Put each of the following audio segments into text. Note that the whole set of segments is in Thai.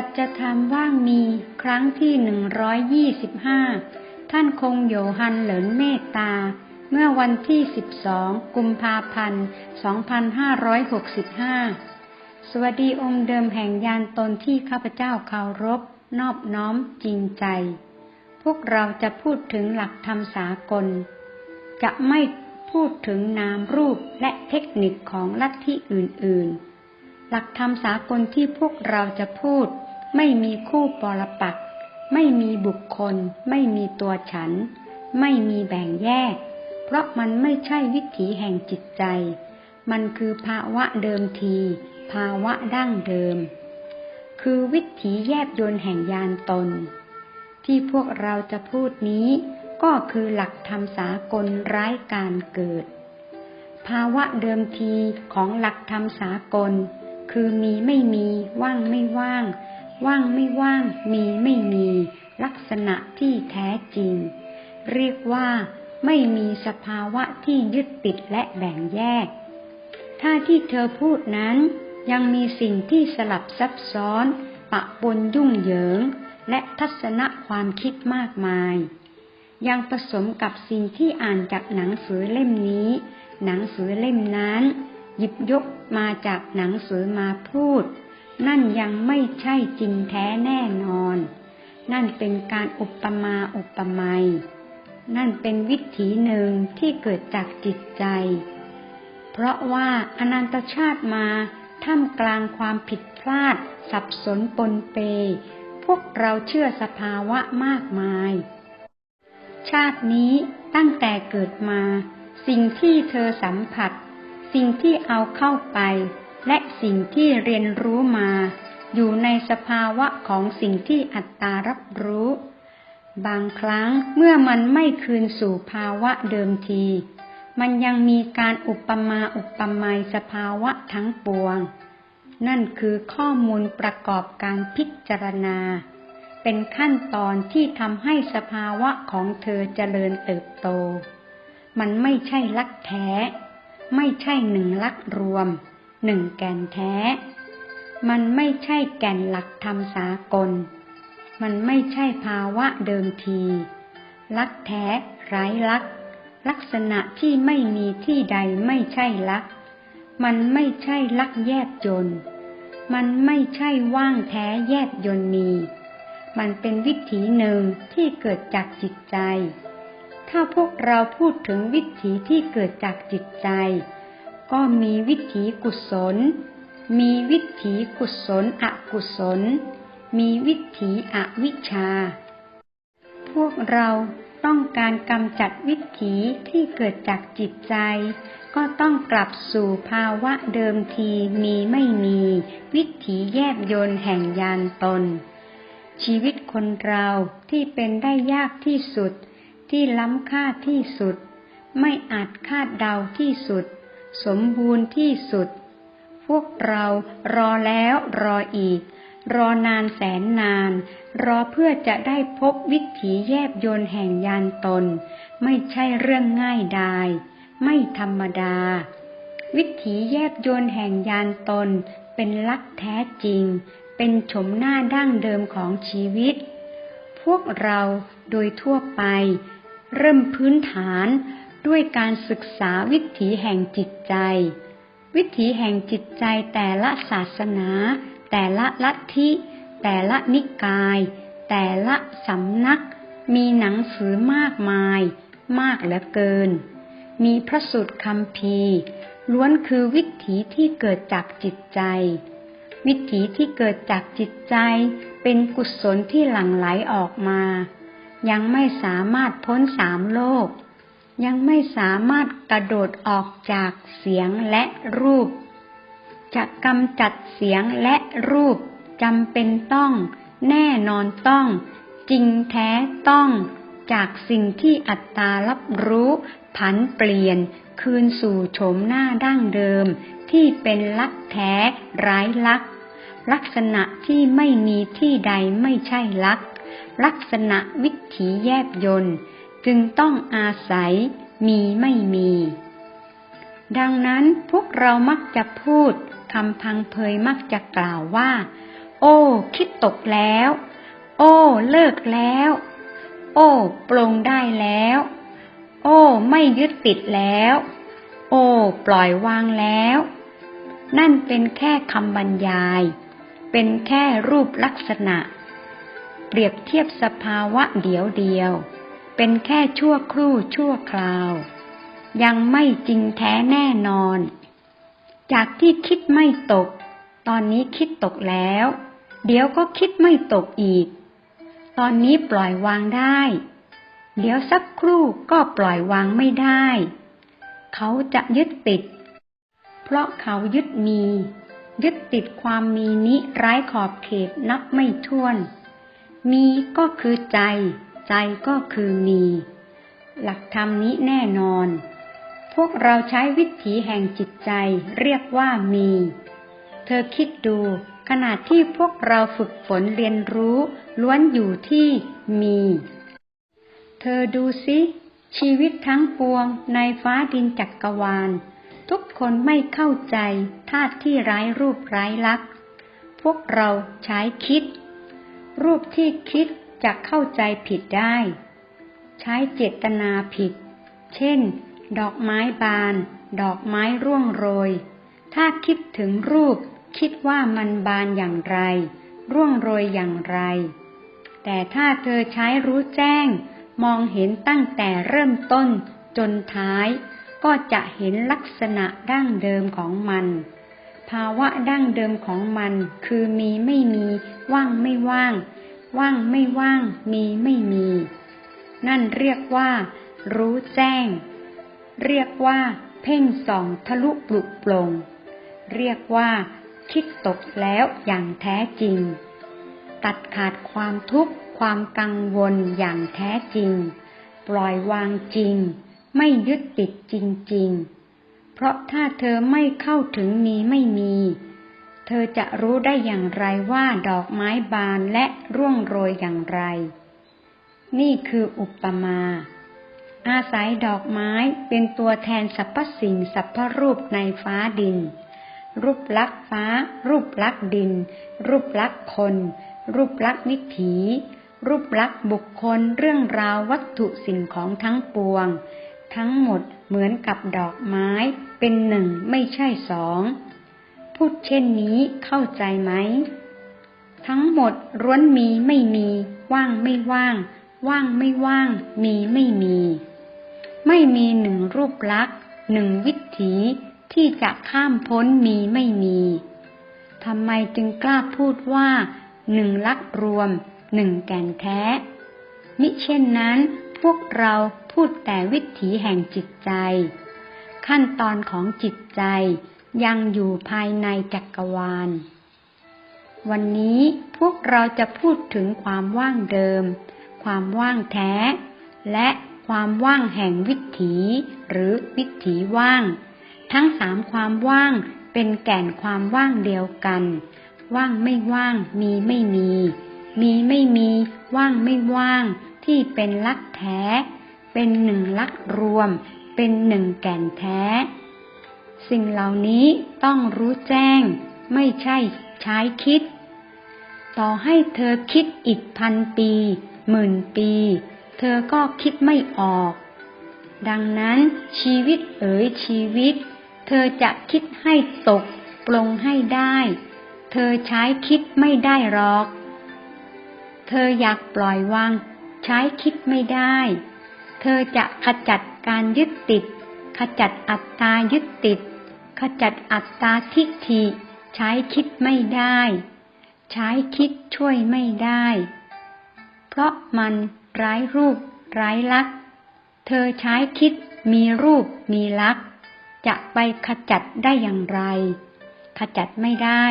สัจธรรมว่างมีครั้งที่หนึ่งร้อยยี่สิบห้าท่านคงโยฮันเหลินเมตตา เมื่อวันที่สิบสองกุมภาพันธ์สองพันห้าร้อยหกสิบห้าสวัสดีองค์เดิมแห่งยานตนที่ข้าพเจ้าเคารพ นอบน้อมจริงใจ พวกเราจะพูดถึงหลักธรรมสากล จะไม่พูดถึงนามรูปและเทคนิคของลัทธิอื่น ๆ หลักธรรมสากลที่พวกเราจะพูด ไม่มีคู่ปรปักไม่มีบุคคล ไม่มีตัวฉัน ไม่มีแบ่งแยก เพราะมันไม่ใช่วิถีแห่งจิตใจ มันคือภาวะเดิมที ภาวะดั้งเดิม คือวิถีแยบยนต์แห่งยานตน ที่พวกเราจะพูดนี้ก็คือหลักธรรมสากลไร้การเกิด ภาวะเดิมทีของหลักธรรมสากล คือมีไม่มีว่างไม่ว่าง ว่างไม่ว่างมีไม่มี ลักษณะที่แท้จริง เรียกว่าไม่มีสภาวะที่ยึดติดและแบ่งแยก ถ้าที่เธอพูดนั้น ยังมีสิ่งที่สลับซับซ้อน ปะปนยุ่งเหยิง และทัศนะความคิดมากมาย ยังผสมกับสิ่งที่อ่านจากหนังสือเล่มนี้ หนังสือเล่มนั้น หยิบยกมาจากหนังสือมาพูด นั่นยังไม่ใช่จริงแท้แน่นอน นั่นเป็นการอุปมาอุปไมยนั่นเป็นวิถีหนึ่งที่เกิดจากจิตใจ เพราะว่าอนันตชาติมาท่ามกลางความผิดพลาด สับสนปนเป พวกเราเชื่อสภาวะมากมาย ชาตินี้ตั้งแต่เกิดมา สิ่งที่เธอสัมผัส สิ่งที่เอาเข้าไป และสิ่งที่เรียนรู้มา อยู่ในสภาวะของสิ่งที่อัตตารับรู้ บางครั้งเมื่อมันไม่คืนสู่ภาวะเดิมที มันยังมีการอุปมาอุปไมยสภาวะทั้งปวง นั่นคือข้อมูลประกอบการพิจารณา เป็นขั้นตอนที่ทำให้สภาวะของเธอเจริญเติบโต มันไม่ใช่ลักแท้ ไม่ใช่หนึ่งลักรวม หนึ่งแก่นแท้ มันไม่ใช่แก่นหลักธรรมสากล มันไม่ใช่ภาวะเดิมที ลักแท้ไร้ลัก ลักษณะที่ไม่มีที่ใดไม่ใช่ลัก มันไม่ใช่ลักแยบยน์มันไม่ใช่ว่างแท้แยบยน์มี มันเป็นวิถีหนึ่งที่เกิดจากจิตใจ ถ้าพวกเราพูดถึงวิถีที่เกิดจากจิตใจ ก็มีวิถีกุศล มีวิถีกุศลอกุศล มีวิถีอวิชชา พวกเราต้องการกำจัดวิถีที่เกิดจากจิตใจ ก็ต้องกลับสู่ภาวะเดิมทีมีไม่มี วิถีแยบยนต์แห่งยานตน ชีวิตคนเราที่เป็นได้ยากที่สุด ที่ล้ำค่าที่สุด ไม่อาจคาดเดาที่สุด สมบูรณ์ที่สุด พวกเรารอแล้วรออีก รอนานแสนนาน รอเพื่อจะได้พบวิถีแยบยนต์แห่งยานตน ไม่ใช่เรื่องง่ายดาย ไม่ธรรมดา วิถีแยบยนต์แห่งยานตน เป็นลักแท้จริง เป็นชมหน้าดั้งเดิมของชีวิต พวกเราโดยทั่วไปเริ่มพื้นฐาน ด้วยการศึกษาวิถีแห่งจิตใจ วิถีแห่งจิตใจแต่ละศาสนา แต่ละลัทธิ แต่ละนิกาย แต่ละสำนัก มีหนังสือมากมาย มากเหลือเกิน มีพระสูตรคำพีล้วนคือวิถีที่เกิดจากจิตใจ วิถีที่เกิดจากจิตใจ เป็นกุศลที่หลั่งไหลออกมา ยังไม่สามารถพ้นสามโลก ยังไม่สามารถกระโดดออกจากเสียงและรูป จะกำจัดเสียงและรูปจำเป็นต้อง แน่นอนต้อง จริงแท้ต้อง จากสิ่งที่อัตตารับรู้ผันเปลี่ยนคืนสู่โฉมหน้าดั้งเดิม ที่เป็นลักแท้ไร้ลัก ลักษณะที่ไม่มีที่ใดไม่ใช่ลัก ลักษณะวิถีแยบยนต์ จึงต้องอาศัยมีไม่มี ดังนั้นพวกเรามักจะพูดคำพังเพยมักจะกล่าวว่า โอ้ คิดตกแล้ว โอ้ เลิกแล้ว โอ้ ปลงได้แล้ว โอ้ ไม่ยึดติดแล้ว โอ้ ปล่อยวางแล้ว นั่นเป็นแค่คำบรรยาย เป็นแค่รูปลักษณะ เปรียบเทียบสภาวะเดียวเดียว เป็นแค่ชั่วครู่ชั่วคราว ยังไม่จริงแท้แน่นอน จากที่คิดไม่ตก ตอนนี้คิดตกแล้ว เดี๋ยวก็คิดไม่ตกอีก ตอนนี้ปล่อยวางได้ เดี๋ยวสักครู่ก็ปล่อยวางไม่ได้ เขาจะยึดติด เพราะเขายึดมี ยึดติดความมีนี้ไร้ขอบเขตนับไม่ถ้วน มีก็คือใจ ใจก็คือมี หลักธรรมนี้แน่นอน พวกเราใช้วิถีแห่งจิตใจเรียกว่ามี เธอคิดดูขณะที่พวกเราฝึกฝนเรียนรู้ ล้วนอยู่ที่มี เธอดูสิชีวิตทั้งปวงในฟ้าดินจักกรวาล ทุกคนไม่เข้าใจธาตุที่ไร้รูปไร้ลักษ์พวกเราใช้คิด รูปที่คิด จะเข้าใจผิดได้ ใช้เจตนาผิด เช่น ดอกไม้บาน ดอกไม้ร่วงโรย ถ้าคิดถึงรูป คิดว่ามันบานอย่างไร ร่วงโรยอย่างไร แต่ถ้าเธอใช้รู้แจ้ง มองเห็นตั้งแต่เริ่มต้นจนท้าย ก็จะเห็นลักษณะดั้งเดิมของมันภาวะดั้งเดิมของมันคือมีไม่มีว่างไม่ว่าง ว่างไม่ว่าง มีไม่มี นั่นเรียกว่า รู้แจ้ง เรียกว่า เพ่งส่องทะลุปลุกปลง เรียกว่า คิดตกแล้วอย่างแท้จริง ตัดขาดความทุกข์ความกังวลอย่างแท้จริง ปล่อยวางจริง ไม่ยึดติดจริง ๆ เพราะถ้าเธอไม่เข้าถึงมีไม่มี เธอจะรู้ได้อย่างไรว่าดอกไม้บานและร่วงโรยอย่างไร นี่คืออุปมา อาศัยดอกไม้เป็นตัวแทนสรรพสิ่งสรรพรูปในฟ้าดิน รูปลักษ์ฟ้า รูปลักษ์ดิน รูปลักษ์คน รูปลักษ์วิถี รูปลักษ์บุคคลเรื่องราววัตถุสิ่งของทั้งปวง ทั้งหมดเหมือนกับดอกไม้เป็นหนึ่งไม่ใช่สอง พูดเช่นนี้เข้าใจไหม ทั้งหมดร้วนมีไม่มี ว่างไม่ว่าง ว่างไม่ว่าง มีไม่มี ไม่มีหนึ่งรูปลักษณ์หนึ่งวิถีที่จะข้ามพ้นมีไม่มีทำไมจึงกล้าพูดว่าหนึ่งลักรวมหนึ่งแก่นแท้ มิเช่นนั้นพวกเราพูดแต่วิถีแห่งจิตใจ ขั้นตอนของจิตใจ ยังอยู่ภายในจักรวาล วันนี้พวกเราจะพูดถึงความว่างเดิม ความว่างแท้ และความว่างแห่งวิถีหรือวิถีว่าง ทั้งสามความว่างเป็นแก่นความว่างเดียวกัน ว่างไม่ว่าง มีไม่มี มีไม่มี ว่างไม่ว่าง ที่เป็นลักแท้ เป็นหนึ่งลักรวม เป็นหนึ่งแก่นแท้ สิ่งเหล่านี้ต้องรู้แจ้ง ไม่ใช่ใช้คิด ต่อให้เธอคิดอีกพันปี หมื่นปี เธอก็คิดไม่ออก ดังนั้นชีวิตเอ๋ยชีวิต เธอจะคิดให้ตกปลงให้ได้ เธอใช้คิดไม่ได้หรอก เธออยากปล่อยวาง ใช้คิดไม่ได้ เธอจะขจัดการยึดติดขจัดอัตตายึดติด ขจัดอัตตาทิฏฐิ ใช้คิดไม่ได้ ใช้คิดช่วยไม่ได้ เพราะมันร้ายรูป ร้ายลักษณ์เธอใช้คิดมีรูปมีลักษณ์จะไปขจัดได้อย่างไร ขจัดไม่ได้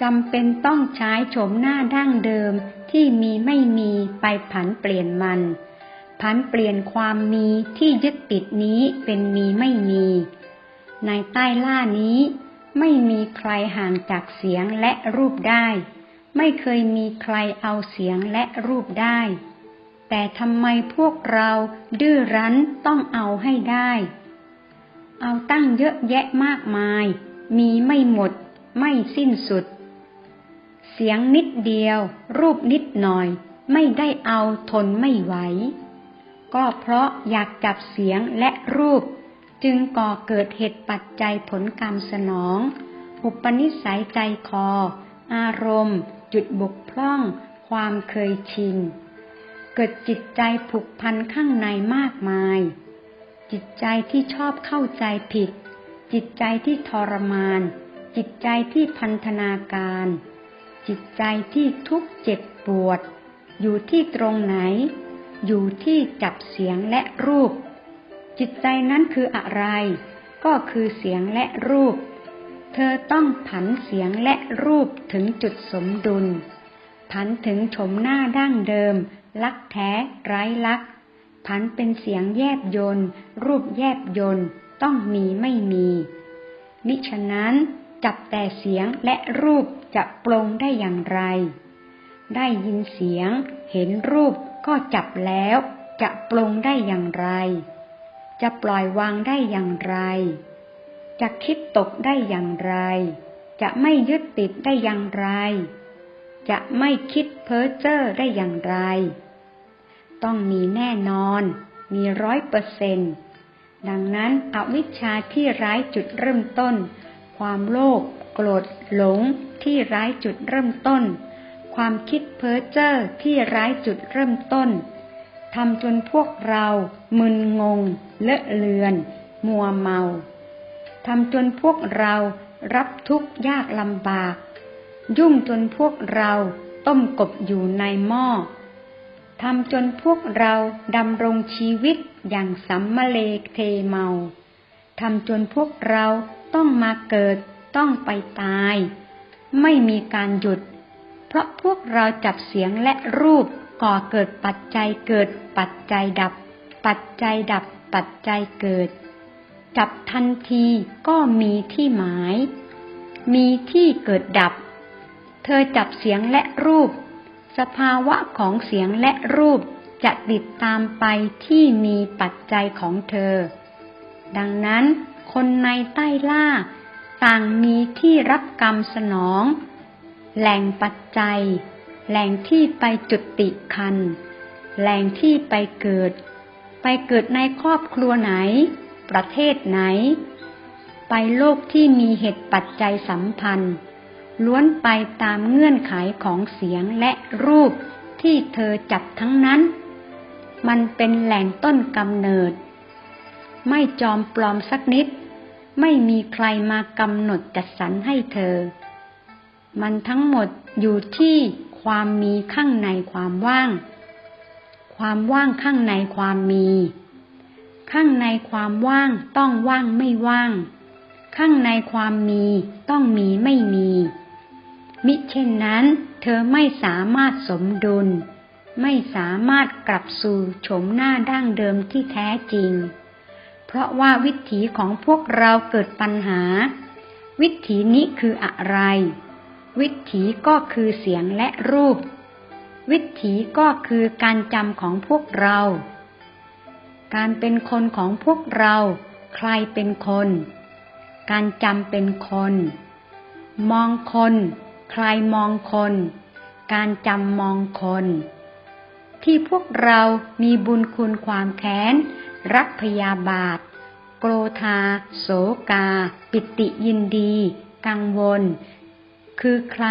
จำเป็นต้องใช้โฉมหน้าดั้งเดิมที่มีไม่มีไปผันเปลี่ยนมัน ผันเปลี่ยนความมีที่ยึดติดนี้เป็นมีไม่มี ในใต้ล่านี้ไม่มีใครห่างจากเสียงและรูปได้ ไม่เคยมีใครเอาเสียงและรูปได้ แต่ทำไมพวกเราดื้อรั้นต้องเอาให้ได้ เอาตั้งเยอะแยะมากมาย มีไม่หมด ไม่สิ้นสุด เสียงนิดเดียว รูปนิดหน่อย ไม่ได้เอาทนไม่ไหว ก็เพราะอยากจับเสียงและรูป จึงก่อเกิดเหตุปัจจัยผลกรรมสนอง อุปนิสัยใจคอ อารมณ์ จุดบกพร่อง ความเคยชิน เกิดจิตใจผูกพันข้างในมากมาย จิตใจที่ชอบเข้าใจผิด จิตใจที่ทรมาน จิตใจที่พันธนาการ จิตใจที่ทุกข์เจ็บปวด อยู่ที่ตรงไหน อยู่ที่จับเสียงและรูป จิตใจนั้นคืออะไร ก็คือเสียงและรูป เธอต้องผันเสียงและรูปถึงจุดสมดุล ผันถึงชมหน้าดั้งเดิม ลักแท้ ไร้ลัก ผันเป็นเสียงแยบยนต์รูปแยบยนต์ต้องมีไม่มี มิฉะนั้นจับแต่เสียงและรูปจะปรงได้อย่างไร ได้ยินเสียง เห็นรูปก็จับแล้ว จะปรงได้อย่างไร จะปล่อยวางได้อย่างไร จะคิดตกได้อย่างไร จะไม่ยึดติดได้อย่างไร จะไม่คิดเพ้อเจ้อได้อย่างไร ต้องมีแน่นอน มีร้อยเปอร์เซนต์ดังนั้นอวิชชาที่ร้ายจุดเริ่มต้น ความโลภโกรธหลงที่ร้ายจุดเริ่มต้น ความคิดเพ้อเจ้อที่ร้ายจุดเริ่มต้น ทำจนพวกเรามึนงง เลอะเลือน มัวเมาทำจนพวกเรารับทุกข์ยากลำบาก ยุ่งจนพวกเราต้มกบอยู่ในหม้อทำจนพวกเราดำรงชีวิตอย่างสัมมเลเทเมาทำจนพวกเราต้องมาเกิดต้องไปตาย ไม่มีการหยุด เพราะพวกเราจับเสียงและรูป ก่อเกิดปัจจัยเกิด ปัจจัยดับ ปัจจัยดับ ปัจจัยเกิด จับทันทีก็มีที่หมาย มีที่เกิดดับ เธอจับเสียงและรูป สภาวะของเสียงและรูปจะติดตามไปที่มีปัจจัยของเธอ ดังนั้นคนในใต้ล่า ต่างมีที่รับกรรมสนอง แหล่งปัจจัย แหล่งที่ไปจุติคัน แหล่งที่ไปเกิด ไปเกิดในครอบครัวไหน ประเทศไหน ไปโลกที่มีเหตุปัจจัยสัมพันธ์ ล้วนไปตามเงื่อนไขของเสียงและรูปที่เธอจับทั้งนั้น มันเป็นแหล่งต้นกำเนิด ไม่จอมปลอมสักนิด ไม่มีใครมากำหนดจัดสรรให้เธอ มันทั้งหมดอยู่ที่ ความมีข้างในความว่าง ความว่างข้างในความมี ข้างในความว่างต้องว่างไม่ว่าง ข้างในความมีต้องมีไม่มี มิเช่นนั้น เธอไม่สามารถสมดุล ไม่สามารถกลับสู่โฉมหน้าดั้งเดิมที่แท้จริง เพราะว่าวิถีของพวกเราเกิดปัญหา วิถีนี้คืออะไร วิถีก็คือเสียงและรูป วิถีก็คือการจำของพวกเรา การเป็นคนของพวกเรา ใครเป็นคน การจำเป็นคน มองคน ใครมองคน การจำมองคน ที่พวกเรามีบุญคุณความแค้น รักพยาบาท โกรธา โสกา ปิติยินดี กังวล คือใคร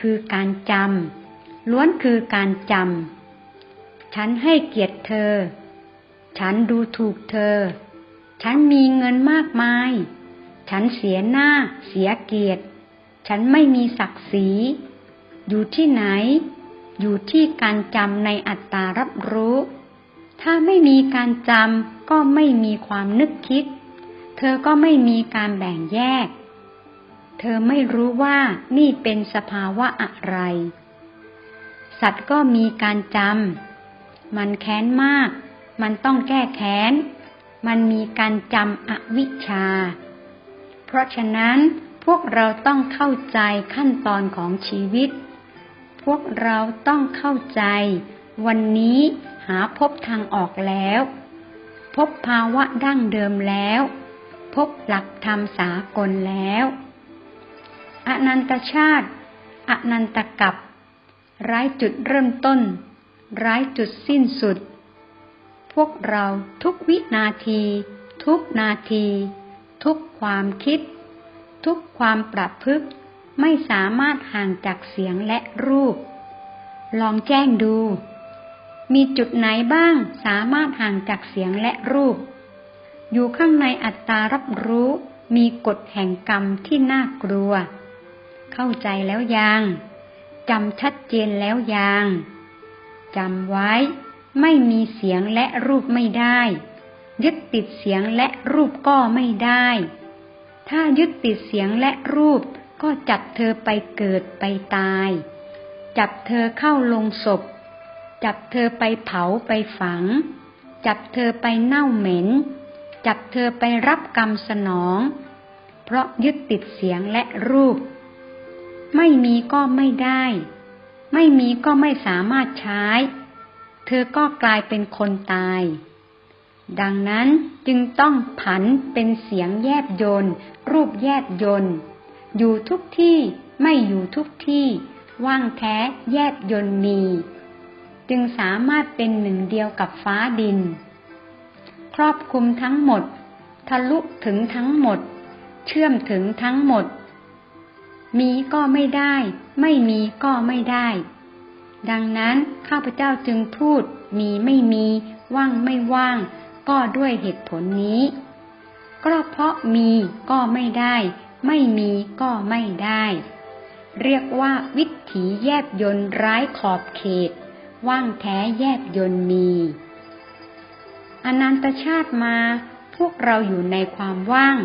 คือการจำล้วนคือการจำฉันให้เกียรติเธอ ฉันดูถูกเธอ ฉันมีเงินมากมาย ฉันเสียหน้า เสียเกียรติ ฉันไม่มีศักดิ์ศรี อยู่ที่ไหน อยู่ที่การจำในอัตตารับรู้ ถ้าไม่มีการจำก็ไม่มีความนึกคิด เธอก็ไม่มีการแบ่งแยก เธอไม่รู้ว่านี่เป็นสภาวะอะไร สัตว์ก็มีการจำ มันแค้นมาก มันต้องแก้แค้น มันมีการจำอวิชชา เพราะฉะนั้นพวกเราต้องเข้าใจขั้นตอนของชีวิต พวกเราต้องเข้าใจ วันนี้หาพบทางออกแล้ว พบภาวะดั้งเดิมแล้ว พบหลักธรรมสากลแล้ว อนันตชาติ อนันตกับไร้จุดเริ่มต้นไร้จุดสิ้นสุด พวกเราทุกวินาที ทุกนาที ทุกความคิด ทุกความประพฤติไม่สามารถห่างจากเสียงและรูป ลองแจ้งดู มีจุดไหนบ้างสามารถห่างจากเสียงและรูป อยู่ข้างในอัตตารับรู้มีกฎแห่งกรรมที่น่ากลัว เข้าใจแล้วยังจำชัดเจนแล้วยังจำไว้ไม่มีเสียงและรูปไม่ได้ ยึดติดเสียงและรูปก็ไม่ได้ ถ้ายึดติดเสียงและรูปก็จับเธอไปเกิดไปตาย จับเธอเข้าลงศพ จับเธอไปเผาไปฝัง จับเธอไปเน่าเหม็น จับเธอไปรับกรรมสนอง เพราะยึดติดเสียงและรูป ไม่มีก็ไม่ได้ ไม่มีก็ไม่สามารถใช้ เธอก็กลายเป็นคนตาย ดังนั้นจึงต้องผันเป็นเสียงแยบยนต์รูปแยบยนต์อยู่ทุกที่ไม่อยู่ทุกที่ว่างแท้แยบยนต์มี จึงสามารถเป็นหนึ่งเดียวกับฟ้าดิน ครอบคลุมทั้งหมด ทะลุถึงทั้งหมด เชื่อมถึงทั้งหมด มีก็ไม่ได้ ไม่มีก็ไม่ได้ ดังนั้นข้าพเจ้าจึงพูด มีไม่มี ว่างไม่ว่าง ก็ด้วยเหตุผลนี้ ก็เพราะมีก็ไม่ได้ ไม่มีก็ไม่ได้ เรียกว่าวิถีแยบยนร้ายขอบเขต ว่างแท้แยบยนมี อนันตชาติมา พวกเราอยู่ในความว่าง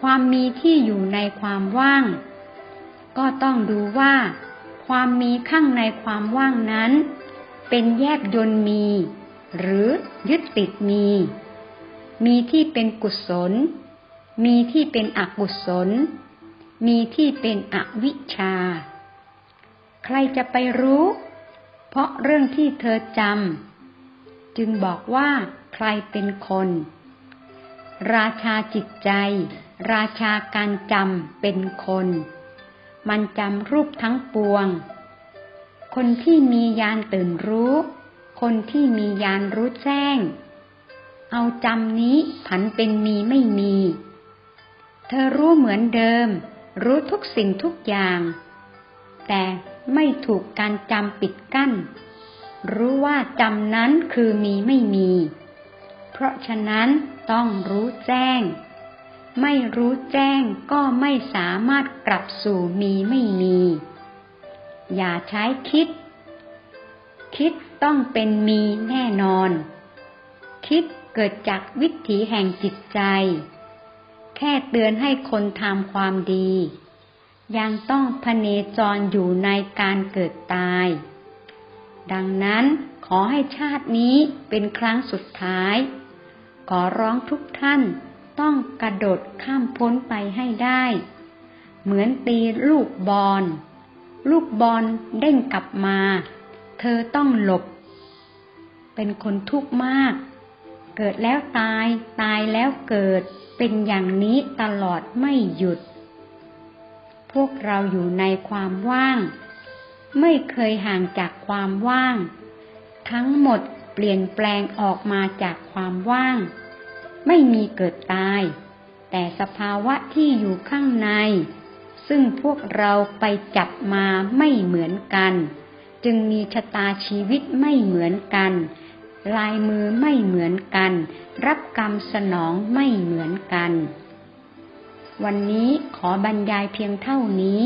ความมีที่อยู่ในความว่าง ก็ต้องดูว่า ความมีข้างในความว่างนั้น เป็นแยบยนมี หรือยึดติดมี มีที่เป็นกุศล มีที่เป็นอกุศล มีที่เป็นอวิชชา ใครจะไปรู้ เพราะเรื่องที่เธอจำจึงบอกว่าใครเป็นคน ราชาจิตใจ ราชาการจำเป็นคน มันจำรูปทั้งปวง คนที่มียานตื่นรู้ คนที่มียานรู้แจ้ง เอาจำนี้ผันเป็นมีไม่มี เธอรู้เหมือนเดิม รู้ทุกสิ่งทุกอย่าง แต่ไม่ถูกการจำปิดกั้น รู้ว่าจำนั้นคือมีไม่มี เพราะฉะนั้นต้องรู้แจ้ง ไม่รู้แจ้งก็ไม่สามารถกลับสู่มีไม่มี อย่าใช้คิด คิดต้องเป็นมีแน่นอน คิดเกิดจากวิถีแห่งจิตใจ แค่เตือนให้คนทำความดี ยังต้องพเนจรอยู่ในการเกิดตาย ดังนั้นขอให้ชาตินี้เป็นครั้งสุดท้าย ขอร้องทุกท่าน ต้องกระโดดข้ามพ้นไปให้ได้ เหมือนตีลูกบอล ลูกบอลเด้งกลับมา เธอต้องหลบ เป็นคนทุกข์มาก เกิดแล้วตาย ตายแล้วเกิด เป็นอย่างนี้ตลอดไม่หยุด พวกเราอยู่ในความว่าง ไม่เคยห่างจากความว่าง ทั้งหมดเปลี่ยนแปลงออกมาจากความว่าง ไม่มีเกิดตาย แต่สภาวะที่อยู่ข้างใน ซึ่งพวกเราไปจับมาไม่เหมือนกัน จึงมีชะตาชีวิตไม่เหมือนกัน ลายมือไม่เหมือนกัน รับกรรมสนองไม่เหมือนกัน วันนี้ขอบรรยายเพียงเท่านี้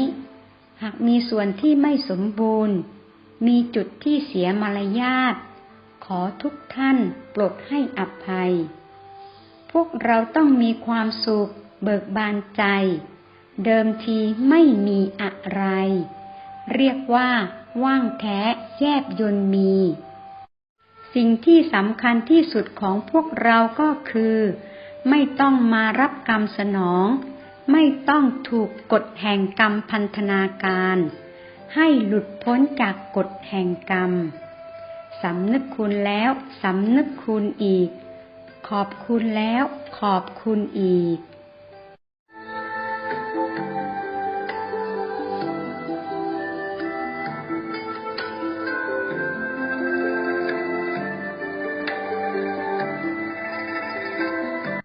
หากมีส่วนที่ไม่สมบูรณ์ มีจุดที่เสียมารยาทขอทุกท่านปลดให้อภัย พวกเราต้องมีความสุข เบิกบานใจ เดิมทีไม่มีอะไร เรียกว่า ว่างแท้แยบยนมี สิ่งที่สำคัญที่สุดของพวกเราก็คือ ไม่ต้องมารับกรรมสนอง ไม่ต้องถูกกฎแห่งกรรมพันธนาการ ให้หลุดพ้นจากกฎแห่งกรรมสำนึกคุณแล้วสำนึกคุณอีก ขอบคุณแล้วขอบคุณอีก